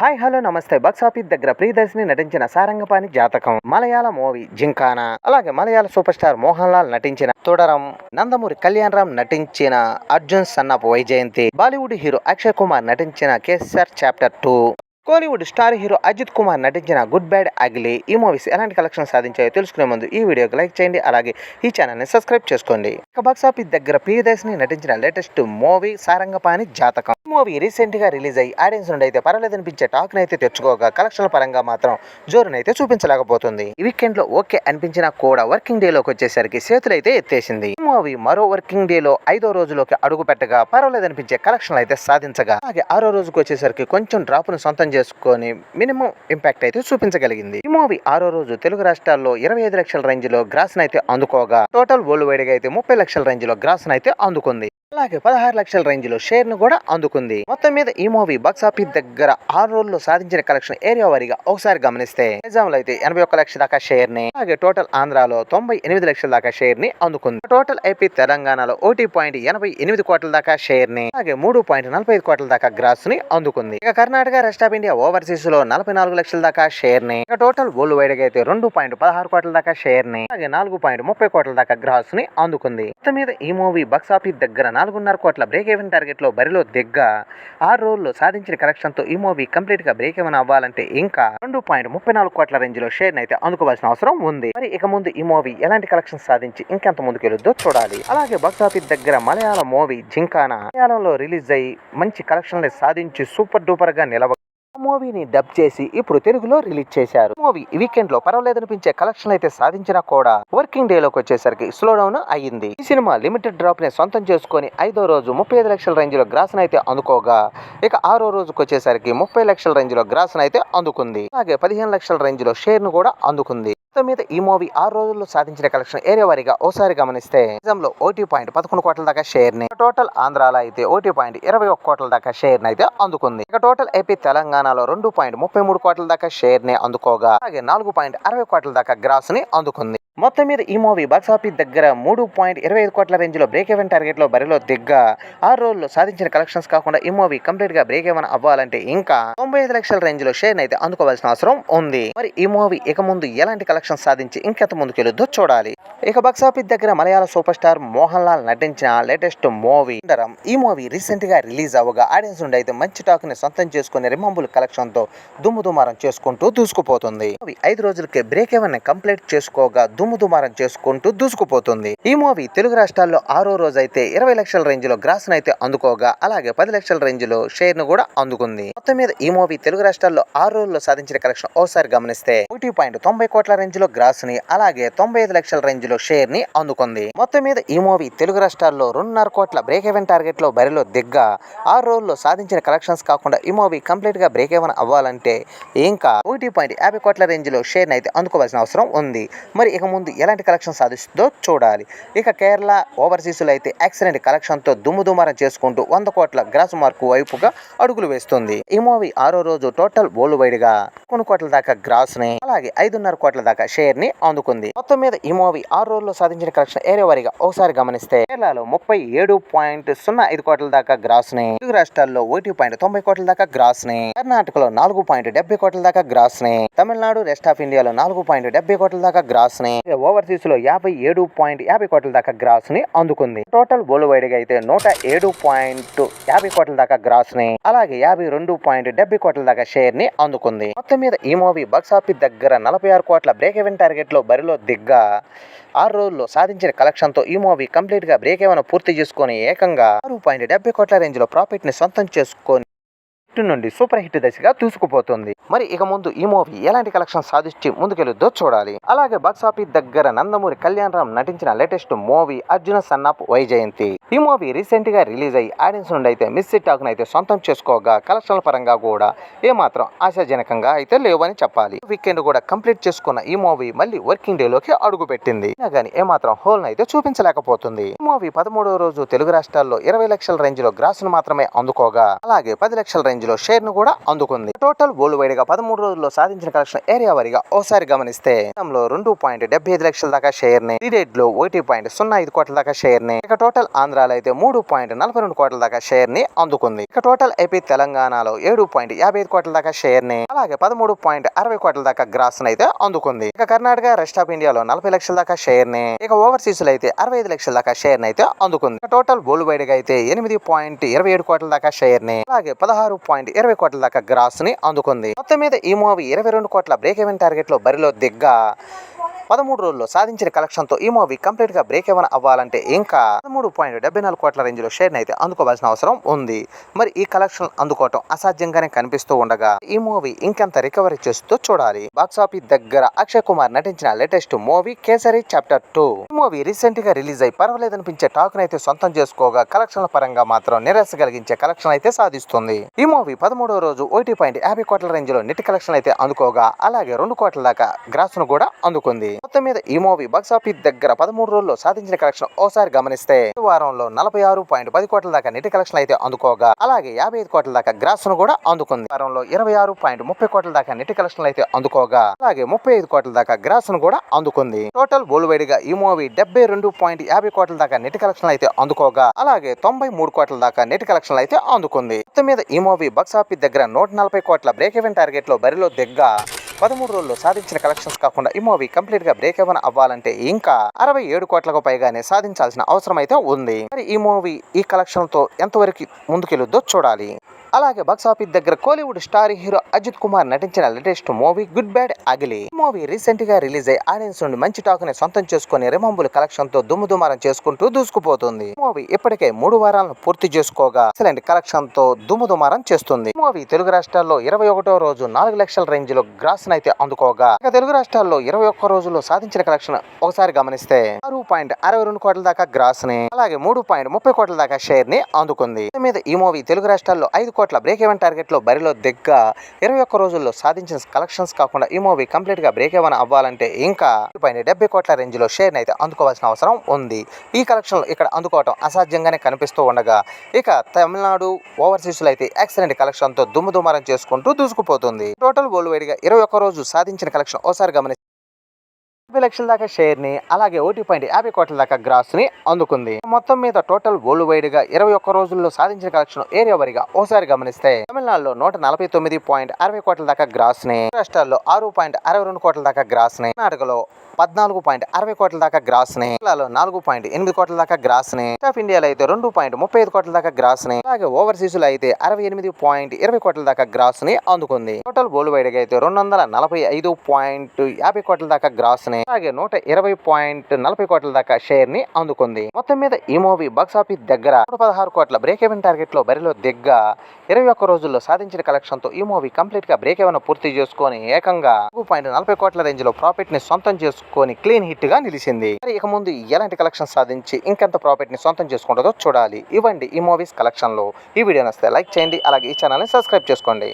Hi hello నమస్తే. Box office దగ్గర ప్రియదర్శిని నటించిన సారంగపాణి జాతకం. Malayala movie Gymkhana. అలాగే మలయాళ సూపర్ స్టార్ మోహన్ లాల్ నటించిన తొడరం. నందమూరి కళ్యాణ్ రామ్ నటించిన Arjun son of Vyjayanthi. Bollywood hero Akshay Kumar నటించిన Kesari chapter two. Kollywood star hero Ajith Kumar నటించిన గుడ్ బ్యాడ్ అగిలి ఈ మూవీస్ ఎలాంటి కలెక్షన్ సాధించాయో తెలుసుకునే ముందు ఈ వీడియోకి లైక్ చేయండి. అలాగే ఈ ఛానల్ని సబ్స్క్రైబ్ చేసుకోండి. ఇక బాక్స్ ఆఫీస్ దగ్గర ప్రియదర్శిని నటించిన లేటెస్ట్ మూవీ సారంగపాణి జాతకం. ఈ మూవీ రీసెంట్గా రిలీజ్ అయ్యి ఆడియన్స్ నుండి అయితే పర్వాలేదనిపించే టాక్ అయితే తెచ్చుకోగా కలెక్షన్ల పరంగా మాత్రం జోరునైతే చూపించలేకపోతుంది. ఈ వీకెండ్లో ఓకే అనిపించినా కూడా వర్కింగ్ డే లోకి వచ్చేసరికి చేతులైతే ఎత్తేసింది. ఈ మూవీ మరో వర్కింగ్ డే లో ఐదో రోజులోకి అడుగు పెట్టగా పర్వాలేదనిపించే కలెక్షన్లు అయితే సాధించగా. అలాగే ఆరో రోజుకి వచ్చేసరికి కొంచెం డ్రాప్ను సొంతం చేసుకొని మినిమం ఇంపాక్ట్ అయితే చూపించగలిగింది. ఈ మూవీ ఆరో రోజు తెలుగు రాష్ట్రాల్లో ఇరవై ఐదు లక్షల రేంజ్లో గ్రాస్ అయితే అందుకోగా. టోటల్ వరల్డ్ వైడ్గా అయితే ముప్పై లక్షల రేంజ్లో గ్రాస్ అయితే అందుకుంది. అలాగే పదహారు లక్షల రేంజ్లో షేర్ను కూడా అందుకుంది. మొత్తం మీద ఈ మూవీ బాక్స్ ఆఫీస్ దగ్గర ఆరు రోజుల్లో సాధించిన కలెక్షన్ ఏరియా వారీగా ఒకసారి గమనిస్తే ఎగ్జామ్లో అయితే ఎనభై ఒక్క లక్షల దాకా షేర్ని అలాగే టోటల్ ఆంధ్రాలో తొంభై ఎనిమిది లక్షల దాకా షేర్ని అందుకుంది టోటల్ ఏపీ తెలంగాణలో ఒకటి పాయింట్ ఎనభై ఎనిమిది కోట్ల దాకా షేర్ని అలాగే మూడు పాయింట్ నలభై ఐదు కోట్ల దాకా గ్రాస్ని అందుకుంది. ఇక కర్ణాటక రెస్ట్ ఆఫ్ ఇండియా ఓవర్సీస్లో నలభై నాలుగు లక్షల దాకా షేర్ని ఇక టోటల్ వరల్డ్ వైడ్గా అయితే రెండు పాయింట్ పదహారు కోట్ల దాకా షేర్ని అలాగే నాలుగు పాయింట్ ముప్పై కోట్ల దాకా గ్రాస్ని అందుకుంది. మొత్తం మీద ఈ మూవీ బాక్స్ ఆఫీస్ దగ్గర నాలుగున్నర కోట్ల బ్రేక్ ఈవెన్ టార్గెట్లో బరిలో దిగ్గ ఆరు రోజుల్లో సాధించిన కలెక్షన్తో ఈ మూవీ కంప్లీట్గా బ్రేక్ ఈవెన్ అవ్వాలంటే ఇంకా రెండు పాయింట్ ముప్పై నాలుగు కోట్ల రేంజ్లో షేర్ అయితే అందుకోవాల్సిన అవసరం ఉంది. మరి ఇక ముందు ఈ మూవీ ఎలాంటి కలెక్షన్ సాధించి ఇంకెంత ముందుకెళ్ళొద్దో చూడాలి. అలాగే బాక్స్ ఆఫీస్ దగ్గర మలయాళ మూవీ జింకానా మలయాళంలో రిలీజ్ అయ్యి మంచి కలెక్షన్లు సాధించి సూపర్ డూపర్గా నిలవ మూవీని డబ్ చేసి ఇప్పుడు తెలుగులో రిలీజ్ చేశారు. మూవీ వీకెండ్లో పర్వాలేదనిపించే కలెక్షన్ అయితే సాధించినా కూడా వర్కింగ్ డే లోకి వచ్చేసరికి స్లో డౌన్ అయ్యింది. ఈ సినిమా లిమిటెడ్ డ్రాప్ని సొంతం చేసుకొని ఐదో రోజు ముప్పై ఐదు లక్షల రేంజ్లో గ్రాస్ అయితే అందుకోగా ఇక ఆరో రోజుకి వచ్చేసరికి ముప్పై లక్షల రేంజ్లో గ్రాస్ అయితే అందుకుంది. అలాగే పదిహేను లక్షల రేంజ్లో షేర్ను కూడా అందుకుంది. మొత్తం మీద ఈ మూవీ ఆరు రోజుల్లో సాధించిన కలెక్షన్ ఏరియా వారీగా ఓసారి గమనిస్తే నిజంలో ఓటీ పాయింట్ పదకొండు కోట్ల దాకా షేర్ని టోటల్ ఆంధ్రాలో అయితే ఓటీ పాయింట్ ఇరవై ఒక్క కోట్ల దాకా షేర్ అయితే అందుకుంది. ఇక టోటల్ ఏపీ తెలంగాణలో రెండు పాయింట్ ముప్పై మూడు కోట్ల దాకా షేర్ని అందుకోగా అలాగే నాలుగు పాయింట్ అరవై కోట్ల దాకా గ్రాస్ని అందుకుంది. మొత్తం మీద ఈ మూవీ బాక్సాఫీస్ దగ్గర మూడు పాయింట్ ఇరవై ఐదు కోట్ల రేంజ్లో బ్రేక్ ఎవెన్ టార్గెట్లో బరిలో దిగ్గా ఆరు రోజుల్లో సాధించిన కలెక్షన్స్ కాకుండా ఈ మూవీ కంప్లీట్గా బ్రేక్ ఎవెన్ అవ్వాలంటే ఇంకా తొంభై ఐదు లక్షల రేంజ్లో షేర్ అయితే అందుకోవాల్సిన అవసరం ఉంది. మరి ఈ మూవీ ఇక ముందు ఎలాంటి కలెక్షన్స్ సాధించి ఇంకెంత ముందుకెళ్ళొద్దో చూడాలి. ఇక బాక్సాఫీస్ దగ్గర మలయాళ సూపర్ స్టార్ మోహన్ లాల్ నటించిన లేటెస్ట్ మూవీ సుందరం ఈ మూవీ రీసెంట్గా రిలీజ్ అవ్వగా ఆడియన్స్ నుండి అయితే మంచి టాక్ని సొంతం చేసుకుని రిమంబుల్ కలెక్షన్తో దుమ్ము దుమారం చేసుకుంటూ దూసుకుపోతుంది. ఐదు రోజులకే బ్రేక్ ఎవెన్ కంప్లీట్ చేసుకోగా దుమ్ము దుమారం చేసుకుంటూ దూసుకుపోతుంది. ఈ మూవీ తెలుగు రాష్ట్రాల్లో ఆరో రోజు అయితే ఇరవై లక్షల రేంజ్లో గ్రాస్ అయితే అందుకోగా అలాగే పది లక్షల రేంజ్లో షేర్ను కూడా అందుకుంది. మొత్తం మీద ఈ మూవీ తెలుగు రాష్ట్రాల్లో ఆరు రోజుల్లో సాధించిన కలెక్షన్ ఓసారి గమనిస్తే ఒకటి పాయింట్ తొంభై కోట్ల రేంజ్లో గ్రాస్ని అలాగే తొంభై ఐదు లక్షల రేంజ్లో షేర్ని అందుకుంది. మొత్తం మీద ఈ మూవీ తెలుగు రాష్ట్రాల్లో రెండున్నర కోట్ల బ్రేక్ ఈవెన్ టార్గెట్లో బరిలో దిగ్గా ఆరు రోజుల్లో సాధించిన కలెక్షన్స్ కాకుండా ఈ మూవీ కంప్లీట్గా బ్రేక్ ఈవెన్ అవ్వాలంటే ఇంకా ఒకటి పాయింట్ యాభై కోట్ల రేంజ్లో షేర్ అయితే అందుకోవాల్సిన అవసరం ఉంది. మరి ఇక ముందు ఎలాంటి కలెక్షన్ సాధిస్తుందో చూడాలి. ఇక కేరళ ఓవర్సీస్లో అయితే ఎక్సలెంట్ కలెక్షన్తో దుమ్ము దుమారం చేసుకుంటూ వంద కోట్ల గ్రాస్ మార్కు వైపుగా అడుగులు వేస్తుంది. ఈ మూవీ ఆరో రోజు టోటల్ వరల్డ్ వైడ్గా కొన్ని కోట్ల దాకా గ్రాస్ని అలాగే ఐదున్నర కోట్ల దాకా షేర్ని అందుకుంది. మొత్తం మీద ఈ మూవీ ఆరు రోజుల్లో సాధించిన కలెక్షన్ ఏరియా ఒకసారి గమనిస్తే కేరళలో ముప్పై ఏడు పాయింట్ సున్నా ఐదు కోట్ల దాకా గ్రాస్ని తెలుగు రాష్ట్రాల్లో ఒకటి పాయింట్ తొంభై కోట్ల దాకా గ్రాస్ని కర్ణాటకలో నాలుగు పాయింట్ డెబ్బై కోట్ల దాకా గ్రాస్ని తమిళనాడు రెస్ట్ ఆఫ్ ఇండియాలో నాలుగు పాయింట్ డెబ్బై కోట్ల దాకా గ్రాస్ని ఓవర్సీస్లో యాభై ఏడు పాయింట్ యాభై కోట్ల దాకా గ్రాస్ని అందుకుంది. టోటల్ వరల్డ్ వైడ్గా అయితే నూట ఏడు పాయింట్ యాభై కోట్ల దాకా గ్రాస్ని అలాగే యాభై రెండు పాయింట్ డెబ్బై కోట్ల దాకా షేర్ని అందుకుంది. మొత్తం మీద ఈ మూవీ బక్స్ ఆఫీస్ దగ్గర నలభై ఆరు కోట్ల బ్రేక్ ఎవెన్ టార్గెట్లో బరిలో దిగ్గా ఆరు రోజుల్లో సాధించిన కలెక్షన్తో ఈ మూవీ కంప్లీట్గా బ్రేక్ ఏమైనా పూర్తి చేసుకొని ఏకంగా ఆరు పాయింట్ డెబ్బై కోట్ల రేంజ్లో ప్రాఫిట్ని సొంతం చేసుకొని హిట్ నుండి సూపర్ హిట్ దశగా దూసుకుపోతుంది. మరి ఇక ముందు ఈ మూవీ ఎలాంటి కలెక్షన్ సాధించి ముందుకెళ్ళుద్దో చూడాలి. అలాగే బాక్స్ ఆఫీస్ దగ్గర నందమూరి కళ్యాణ్ రామ్ నటించిన latest movie Arjun son of Vyjayanthi. ఈ మూవీ రీసెంట్గా రిలీజ్ అయ్యి ఆడియన్స్ నుండి అయితే మిస్ టాక్ అయితే సొంతం చేసుకోగా కలెక్షన్ల పరంగా కూడా ఏమాత్రం ఆశాజనకంగా అయితే లేవని చెప్పాలి. వీకెండ్ కూడా కంప్లీట్ చేసుకున్న ఈ మూవీ మళ్ళీ వర్కింగ్ డే లోకి అడుగు పెట్టింది కానీ ఏమాత్రం హోల్ అయితే చూపించలేకపోతుంది. ఈ మూవీ పదమూడవ రోజు తెలుగు రాష్ట్రాల్లో ఇరవై లక్షల రేంజ్లో గ్రాస్ను మాత్రమే అందుకోగా అలాగే పది లక్షల రేంజ్ రేంజ్ షేర్ను షేర్ కూడా అందుకుంది. టోటల్ వరల్డ్ వైడ్గా పదమూడు రోజుల్లో సాధించిన కలెక్షన్ ఏరియా వారిగా ఓసారి గమనిస్తే రెండు పాయింట్ డెబ్బై ఐదు లక్షల దాకా షేర్ని లో ఒకటి పాయింట్ సున్నా ఐదు కోట్ల దాకా షేర్ని ఇక టోటల్ ఆంధ్రాలో అయితే మూడు పాయింట్ నలభై రెండు కోట్ల దాకా షేర్ని అందుకుంది. ఇక టోటల్ ఏపీ తెలంగాణలో ఏడు పాయింట్ యాభై ఐదు కోట్ల దాకా షేర్ని అలాగే పదమూడు పాయింట్ అరవై కోట్ల దాకా గ్రాస్ అయితే అందుకుంది. ఇక కర్ణాటక రెస్ట్ ఆఫ్ ఇండియాలో నలభై లక్షల దాకా షేర్ని ఇక ఓవర్సీస్లో అయితే అరవై ఐదు లక్షల దాకా షేర్ అయితే అందుకుంది. టోటల్ వరల్డ్ వైడ్గా అయితే ఎనిమిది పాయింట్ ఇరవై ఏడు కోట్ల దాకా షేర్ని అలాగే పదహారు పాయింట్ ఇరవై కోట్ల దాకా గ్రాస్ని అందుకుంది. మొత్తం మీద ఈ మూవీ ఇరవై రెండు కోట్ల బ్రేక్ ఈవెన్ టార్గెట్లో బరిలో దిగ్గా పదమూడు రోజుల్లో సాధించిన కలెక్షన్తో ఈ మూవీ కంప్లీట్గా బ్రేక్ ఎవన్ అవ్వాలంటే ఇంకా పదమూడు పాయింట్ డెబ్బై నాలుగు కోట్ల రేంజ్లో అయితే అందుకోవాల్సిన అవసరం ఉంది. మరి ఈ కలెక్షన్ అందుకోవటం అసాధ్యంగానే కనిపిస్తూ ఉండగా ఈ మూవీ ఇంకెంత రికవరీ చేస్తూ చూడాలి. బాక్సాఫీస్ దగ్గర అక్షయ్ కుమార్ నటించిన latest movie Kesari chapter two ఈ మూవీ రీసెంట్గా రిలీజ్ అయి పర్వాలేదనిపించే టాక్ అయితే సొంతం చేసుకోగా కలెక్షన్ల పరంగా మాత్రం నిరాశ కలిగించే కలెక్షన్ అయితే సాధిస్తుంది. ఈ మూవీ పదమూడో రోజు ఒకటి పాయింట్ యాభై కోట్ల రేంజ్లో నెట్ కలెక్షన్ అయితే అందుకోగా అలాగే రెండు కోట్ల దాకా గ్రాస్ను కూడా అందుకుంది. మొత్తం మీద ఈ మూవీ బాక్స్ ఆఫీస్ దగ్గర పదమూడు రోజుల్లో సాధించిన కలెక్షన్ ఓసారి గమనిస్తే వారంలో నలభై ఆరు పాయింట్ పది కోట్ల దాకా నెట్ కలెక్షన్ అయితే అందుకోగా అలాగే యాభై ఐదు కోట్ల దాకా గ్రాస్ను కూడా అందుకుంది. వారంలో ఇరవై ఆరు పాయింట్ ముప్పై కోట్ల దాకా నెట్ కలెక్షన్ అయితే అందుకోగా అలాగే ముప్పై ఐదు కోట్ల దాకా గ్రాస్ను కూడా అందుకుంది. టోటల్ వరల్డ్గా ఈ మూవీ డెబ్బై రెండు పాయింట్ యాభై కోట్ల దాకా నెట్ కలెక్షన్ అయితే అందుకోగా అలాగే తొంభై మూడు కోట్ల దాకా నెట్ కలెక్షన్ అయితే అందుకుంది. మొత్తం మీద ఈ మూవీ బాక్స్ ఆఫీస్ దగ్గర నూట నలభై కోట్ల బ్రేక్ ఈవెన్ టార్గెట్లో బరిలో దిగ్గా పదమూడు రోజుల్లో సాధించిన కలెక్షన్స్ కాకుండా ఈ మూవీ కంప్లీట్గా బ్రేక్ ఎవన్ అవ్వాలంటే ఇంకా అరవై ఏడు కోట్లకు పైగానే సాధించాల్సిన అవసరం అయితే ఉంది. మరి ఈ మూవీ ఈ కలెక్షన్తో ఎంతవరకు ముందుకెళ్ళొద్దో చూడాలి. అలాగే బాక్సాఫీస్ దగ్గర Kollywood star hero Ajith Kumar నటించిన latest movie good bad ugly movie రీసెంట్గా రిలీజ్ అయ్యి ఆడియన్స్ నుండి మంచి టాక్ని సొంతం చేసుకుని రిమంబుల్ కలెక్షన్తో దుమ్ము దుమారం చేసుకుంటూ దూసుకుపోతుంది. మూవీ ఇప్పటికే మూడు వారాలను పూర్తి చేసుకోగా ఎక్సలెంట్ కలెక్షన్తో దుమ్ము దుమారం చేస్తుంది మూవీ తెలుగు రాష్ట్రాల్లో ఇరవై ఒకటో రోజు నాలుగు లక్షల రేంజ్లో గ్రాస్ అయితే అందుకోగా. తెలుగు రాష్ట్రాల్లో ఇరవై ఒక్క రోజుల్లో సాధించిన కలెక్షన్ ఒకసారి గమనిస్తే ఆరు పాయింట్ అరవై రెండు కోట్ల దాకా గ్రాస్ని అలాగే మూడు పాయింట్ ముప్పై కోట్ల దాకా షేర్ని అందుకుంది. మీద ఈ మూవీ తెలుగు రాష్ట్రాల్లో ఐదు కోట్ల బ్రేక్ ఈవెన్ టార్గెట్లో బరిలో దిగ్గ ఇరవై ఒక్క రోజుల్లో సాధించిన కలెక్షన్స్ కాకుండా ఈ మూవీ కంప్లీట్గా బ్రేక్ ఈవెన్ అవ్వాలంటే ఇంకా పైన డెబ్బై కోట్ల రేంజ్లో షేర్ అయితే అందుకోవాల్సిన అవసరం ఉంది. ఈ కలెక్షన్ ఇక్కడ అందుకోవటం అసాధ్యంగానే కనిపిస్తూ ఉండగా ఇక తమిళనాడు ఓవర్సీస్లో అయితే ఎక్సలెంట్ కలెక్షన్తో దుమ్ము దుమారం చేసుకుంటూ దూసుకుపోతుంది. టోటల్ వరల్డ్ వైడ్గా ఇరవై ఒక్క రోజు సాధించిన కలెక్షన్ ఓసారి గమనిస్తే యాభై లక్షల దాకా షేర్ని అలాగే ఒకటి పాయింట్ యాభై కోట్ల దాకా గ్రాస్ని అందుకుంది. మొత్తం మీద టోటల్ వరల్డ్ వైడ్గా ఇరవై ఒక్క రోజుల్లో సాధించిన కలెక్షన్ ఏరియా వారిగా ఓసారి గమనిస్తే తమిళనాడులో నూట నలభై తొమ్మిది పాయింట్ అరవై కోట్ల దాకా గ్రాస్ని రాష్ట్రాల్లో ఆరు పాయింట్ అరవై రెండు కోట్ల దాకా గ్రాస్ని కర్ణాటకలో పద్నాలుగు పాయింట్ అరవై కోట్ల దాకా గ్రాస్ని కేరళలో నాలుగు పాయింట్ ఎనిమిది కోట్ల దాకా గ్రాస్ని ఆఫ్ ఇండియాలో అయితే రెండు పాయింట్ ముప్పై ఐదు కోట్ల దాకా గ్రాస్ని అలాగే ఓవర్సీస్లో అయితే అరవై ఎనిమిది పాయింట్ ఇరవై కోట్ల దాకా గ్రాస్ని అందుకుంది. టోటల్ వరల్డ్ వైడ్గా అయితే రెండు వందల నలభై ఐదు పాయింట్ యాభై కోట్ల దాకా గ్రాస్ని అలాగే నూట ఇరవై పాయింట్ నలభై కోట్ల దాకా షేర్ని అందుకుంది. మొత్తం మీద ఈ మూవీ బాక్స్ ఆఫీస్ దగ్గర పదహారు కోట్ల బ్రేక్ ఎవెన్ టార్గెట్లో బరిలో దిగ్గ ఇరవై ఒక్క రోజుల్లో సాధించిన కలెక్షన్తో ఈ మూవీ కంప్లీట్గా బ్రేక్ ఎవెన్ పూర్తి చేసుకొని ఏకంగా పాయింట్ నలభై కోట్ల రేంజ్లో ప్రాఫిట్ని సొంతం చేసుకొని క్లీన్ హిట్గా నిలిచింది. మరి ఇక ముందు ఎలాంటి కలెక్షన్ సాధించి ఇంకెంత ప్రాఫిట్ని సొంతం చేసుకుంటుందో చూడాలి. ఇవ్వండి ఈ మూవీస్ కలెక్షన్లో ఈ వీడియో నస్తే లైక్ చేయండి. అలాగే ఈ ఛానల్ని సబ్స్క్రైబ్ చేసుకోండి.